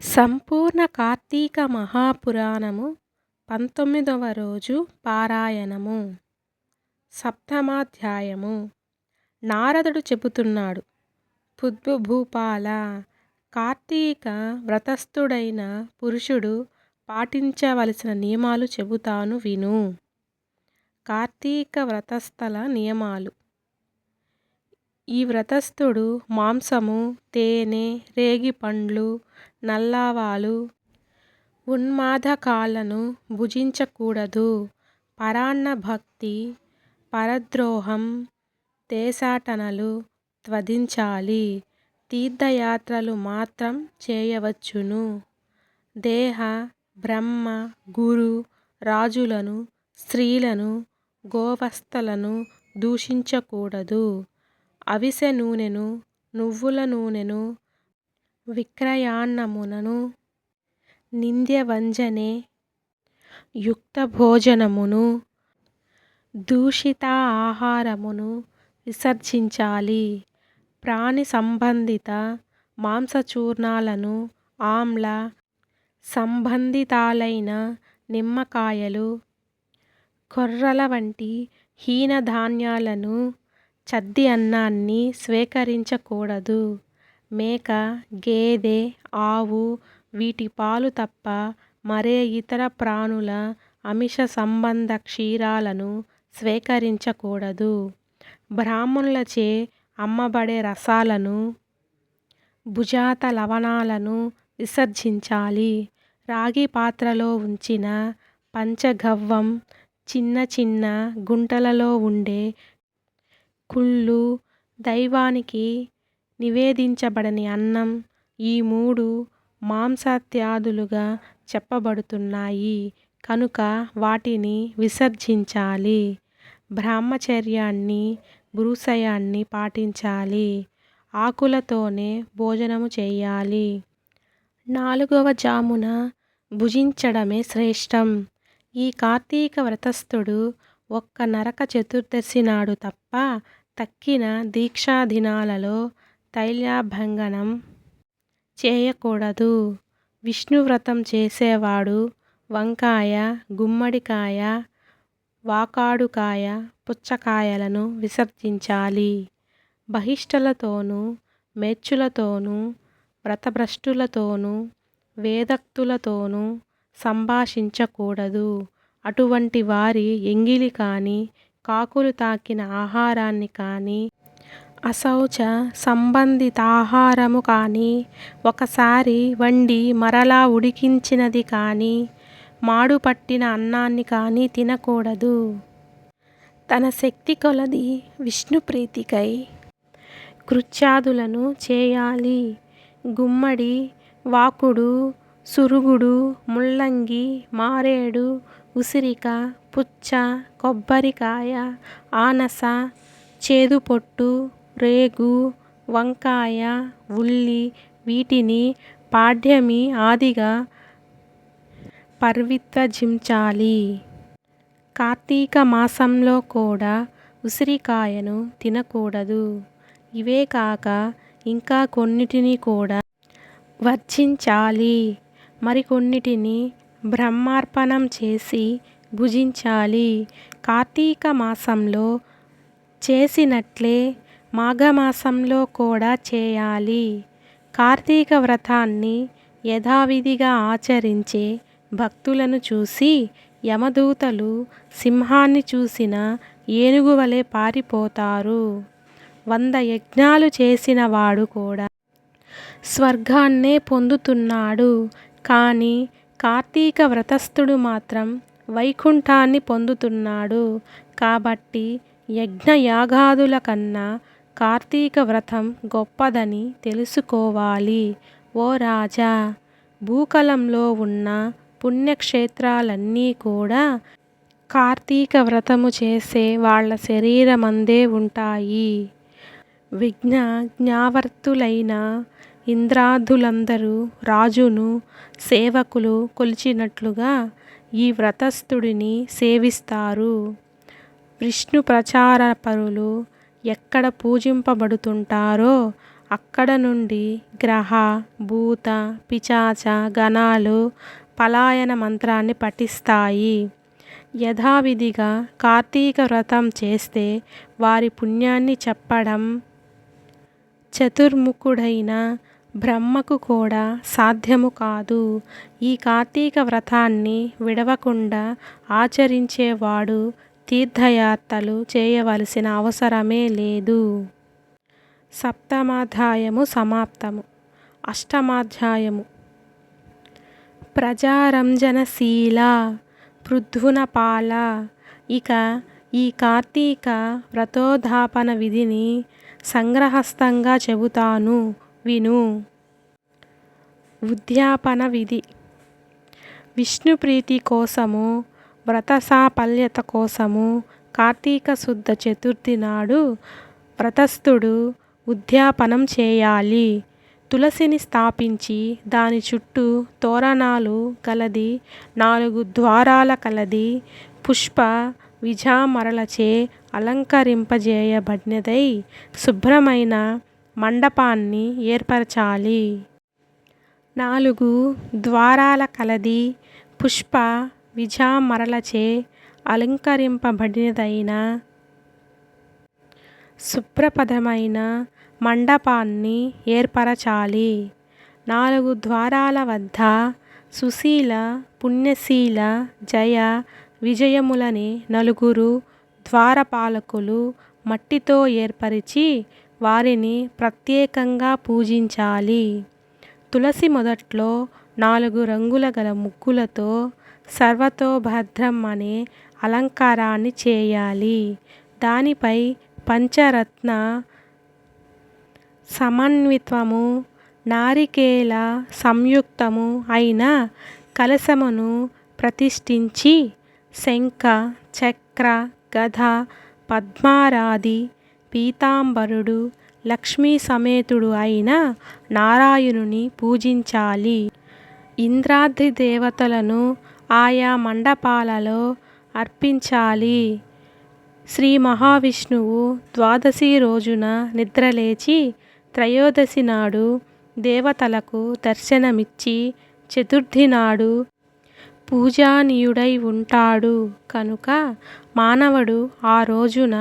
సంపూర్ణ కార్తీక మహాపురాణము పంతొమ్మిదవ రోజు పారాయణము. సప్తమాధ్యాయము. నారదుడు చెబుతున్నాడు పుద్భూపాల కార్తీక వ్రతస్థుడైన పురుషుడు పాటించవలసిన నియమాలు చెబుతాను విను. కార్తీక వ్రతస్థల నియమాలు. ఈ వ్రతస్థుడు మాంసము తేనె రేగిపండ్లు నల్లావాలు ఉన్మాదకాలను భుజించకూడదు. పరాన్న భక్తి పరద్రోహం దేశాటనలు త్వదించాలి. తీర్థయాత్రలు మాత్రం చేయవచ్చును. దేహ బ్రహ్మ గురు రాజులను స్త్రీలను గోవస్థలను దూషించకూడదు. అవిసె నూనెను నువ్వుల నూనెను విక్రయాన్నమునను నింద్యవంజనే యుక్తభోజనమును దూషిత ఆహారమును విసర్జించాలి. ప్రాణి సంబంధిత మాంసచూర్ణాలను ఆమ్ల సంబంధితాలైన నిమ్మకాయలు కొర్రల వంటి హీనధాన్యాలను చద్ది అన్నాన్ని స్వీకరించకూడదు. మేక గేదె ఆవు వీటి పాలు తప్ప మరే ఇతర ప్రాణుల అమిష సంబంధ క్షీరాలను స్వీకరించకూడదు. బ్రాహ్మణులచే అమ్మబడే రసాలను భుజాత లవణాలను విసర్జించాలి. రాగి పాత్రలో ఉంచిన పంచగవ్వం చిన్న చిన్న గుంటలలో ఉండే కుళ్ళు దైవానికి నివేదించబడని అన్నం ఈ మూడు మాంసాత్యాదులుగా చెప్పబడుతున్నాయి. కనుక వాటిని విసర్జించాలి. బ్రహ్మచర్యాన్ని భృశయాన్ని పాటించాలి. ఆకులతోనే భోజనము చేయాలి. నాలుగవ జామున భుజించడమే శ్రేష్టం. ఈ కార్తీక వ్రతస్థుడు ఒక్క నరక చతుర్దశి నాడు తప్ప తక్కిన దీక్షాదినాలలో తైలభంగనం చేయకూడదు. విష్ణువ్రతం చేసేవాడు వంకాయ గుమ్మడికాయ వాకాడుకాయ పుచ్చకాయలను విసర్జించాలి. బహిష్టలతోనూ మేచ్చులతోనూ వ్రతభ్రష్టులతోనూ వేదక్తులతోనూ సంభాషించకూడదు. అటువంటి వారి ఎంగిలి కానీ కాకులు తాకిన ఆహారాన్ని కానీ అశౌచ సంబంధిత ఆహారము కానీ ఒకసారి వండి మరలా ఉడికించినది కానీ మాడుపట్టిన అన్నాన్ని కానీ తినకూడదు. తన శక్తి కొలది విష్ణుప్రీతికై కృత్యాదులను చేయాలి. గుమ్మడి వాకుడు సురుగుడు ముల్లంగి మారేడు ఉసిరిక పుచ్చ కొబ్బరికాయ ఆనస చేదుపొట్టు రేగు వంకాయ ఉల్లి వీటిని పాడ్యమి ఆదిగా పరిత్యజించాలి కార్తీక మాసంలో కూడా ఉసిరికాయను తినకూడదు. ఇవే కాక ఇంకా కొన్నిటిని కూడా వర్జించాలి. మరికొన్నిటిని బ్రహ్మార్పణం చేసి భుజించాలి. కార్తీక మాసంలో చేసినట్లే మాఘమాసంలో కూడా చేయాలి. కార్తీక వ్రతాన్ని యథావిధిగా ఆచరించే భక్తులను చూసి యమదూతలు సింహాన్ని చూసిన ఏనుగు వలె పారిపోతారు. వంద యజ్ఞాలు చేసిన వాడు కూడా స్వర్గాన్నే పొందుతున్నాడు. కానీ కార్తీక వ్రతస్థుడు మాత్రం వైకుంఠాన్ని పొందుతున్నాడు. కాబట్టి యజ్ఞయాగాదుల కన్నా కార్తీక వ్రతం గొప్పదని తెలుసుకోవాలి. ఓ రాజా భూకలంలో ఉన్న పుణ్యక్షేత్రాలన్నీ కూడా కార్తీక వ్రతము చేసే వాళ్ళ శరీరమందే ఉంటాయి. విజ్ఞావర్తులైన ఇంద్రాదులందరూ రాజును సేవకులు కొలిచినట్లుగా ఈ వ్రతస్థుడిని సేవిస్తారు. విష్ణు ప్రచారపరులు ఎక్కడ పూజింపబడుతుంటారో అక్కడ నుండి గ్రహ భూత పిచాచ గణాలు పలాయన మంత్రాన్ని పఠిస్తాయి. యథావిధిగా కార్తీక వ్రతం చేస్తే వారి పుణ్యాన్ని చెప్పడం చతుర్ముఖుడైన బ్రహ్మకు కూడా సాధ్యము కాదు. ఈ కార్తీక వ్రతాన్ని విడవకుండా ఆచరించేవాడు తీర్థయాత్రలు చేయవలసిన అవసరమే లేదు. సప్తమాధ్యాయము సమాప్తము. అష్టమాధ్యాయము. ప్రజారంజనశీల పృథ్వునపాల. ఇక ఈ కార్తీక వ్రతోధాపన విధిని సంగ్రహస్థంగా చెబుతాను. విను. ఉద్యాపన విధి. విష్ణు ప్రీతి కోసము వ్రతసాపల్యత కోసము కార్తీక శుద్ధ చతుర్థి నాడు వ్రతస్థుడు ఉద్యాపనం చేయాలి. తులసిని స్థాపించి దాని చుట్టూ తోరణాలు కలది నాలుగు ద్వారాల కలది పుష్ప విజామరలచే అలంకరింపజేయబడినదై శుభ్రమైన మండపాన్ని ఏర్పరచాలి. నాలుగు ద్వారాల కలది పుష్ప విజామరలచే అలంకరింపబడినదైన శుభ్రపదమైన మండపాన్ని ఏర్పరచాలి. నాలుగు ద్వారాల వద్ద సుశీల పుణ్యశీల జయ విజయములని నలుగురు ద్వారపాలకులు మట్టితో ఏర్పరిచి వారిని ప్రత్యేకంగా పూజించాలి. తులసి మొదట్లో నాలుగు రంగుల గల ముగ్గులతో సర్వతోభద్రం అనే అలంకారాన్ని చేయాలి. దానిపై పంచరత్న సమన్వితము నారికేల సంయుక్తము అయిన కలశమును ప్రతిష్ఠించి శంఖ చక్ర గధ పద్మారాది పీతాంబరుడు లక్ష్మీ సమేతుడు అయిన నారాయణుని పూజించాలి. ఇంద్రాద్రి దేవతలను ఆయా మండపాలలో అర్పించాలి. శ్రీ మహావిష్ణువు ద్వాదశి రోజున నిద్రలేచి త్రయోదశి నాడు దేవతలకు దర్శనమిచ్చి చతుర్థి నాడు పూజానీయుడై ఉంటాడు. కనుక మానవుడు ఆ రోజున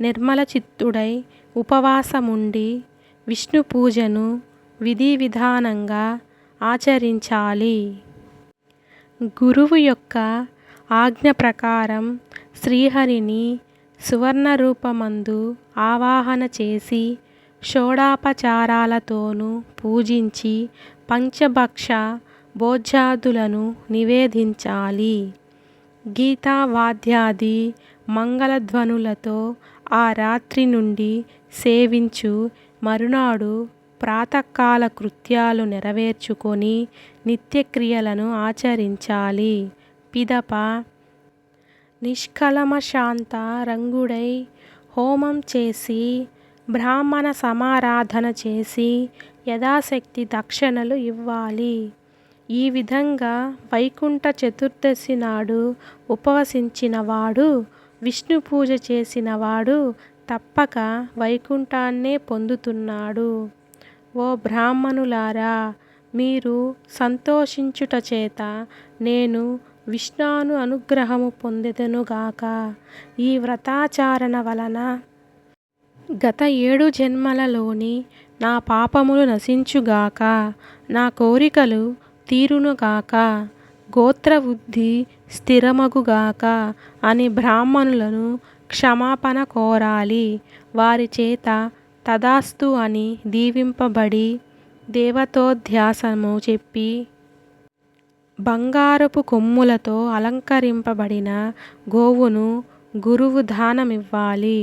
నిర్మల చిత్తుడై ఉపవాసముండి విష్ణు పూజను విధి విధానంగా ఆచరించాలి. గురువు యొక్క ఆజ్ఞ ప్రకారం శ్రీహరిని సువర్ణరూపమందు ఆవాహన చేసి షోడాపచారాలతోనూ పూజించి పంచభక్ష భోజ్యాదులను నివేదించాలి. గీతా వాద్యాది మంగళధ్వనులతో ఆ రాత్రి నుండి సేవించు మరునాడు ప్రాతకాల కృత్యాలు నెరవేర్చుకొని నిత్యక్రియలను ఆచరించాలి. పిదప నిష్కలమశాంత రంగుడై హోమం చేసి బ్రాహ్మణ సమారాధన చేసి యథాశక్తి దక్షిణలు ఇవ్వాలి. ఈ విధంగా వైకుంఠ చతుర్దశి నాడు ఉపవసించినవాడు విష్ణు పూజ చేసిన వాడు తప్పక వైకుంఠాన్నే పొందుతున్నాడు. ఓ బ్రాహ్మణులారా మీరు సంతోషించుట చేత నేను విష్ణాను అనుగ్రహము పొందెదనుగాక ఈ వ్రతాచారణ వలన గత ఏడు జన్మలలోని నా పాపములు నశించుగాక నా కోరికలు తీరునుగాక గోత్రవృద్ధి స్థిరమగుగాక అని బ్రాహ్మణులను క్షమాపణ కోరాలి. వారి చేత తదాస్తు అని దీవింపబడి దేవతోధ్యాసము చెప్పి బంగారపు కొమ్ములతో అలంకరింపబడిన గోవును గురువు దానమివ్వాలి.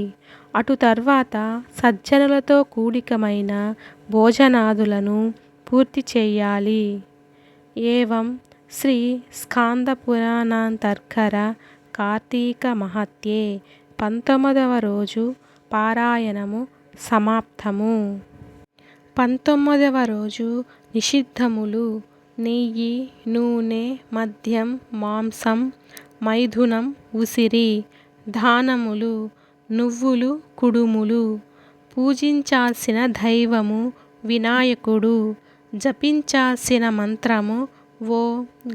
అటు తర్వాత సజ్జనులతో కూడికమైన భోజనాదులను పూర్తి చేయాలి. ఏవం శ్రీ స్కాంద పురాణాంతర్గర కార్తీక మహత్యే పంతొమ్మిదవ రోజు పారాయణము సమాప్తము. పంతొమ్మిదవ రోజు నిషిద్ధములు నెయ్యి నూనె మద్యం మాంసం మైథునం ఉసిరి దానములు నువ్వులు కుడుములు పూజించాల్సిన దైవము వినాయకుడు జపించాల్సిన మంత్రము ఓ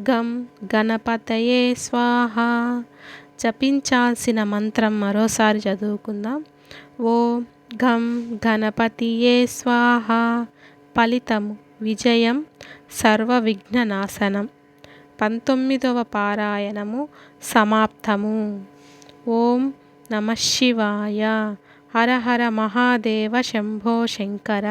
గం గణపతయే స్వాహ జపించాల్సిన మంత్రం మరోసారి చదువుకుందాం ఓ గం గణపతియే స్వాహ ఫలితము విజయం సర్వ విఘ్ననాశనం పంతొమ్మిదవ పారాయణము సమాప్తము ఓం నమ శివాయ హర హర మహాదేవ శంభో శంకర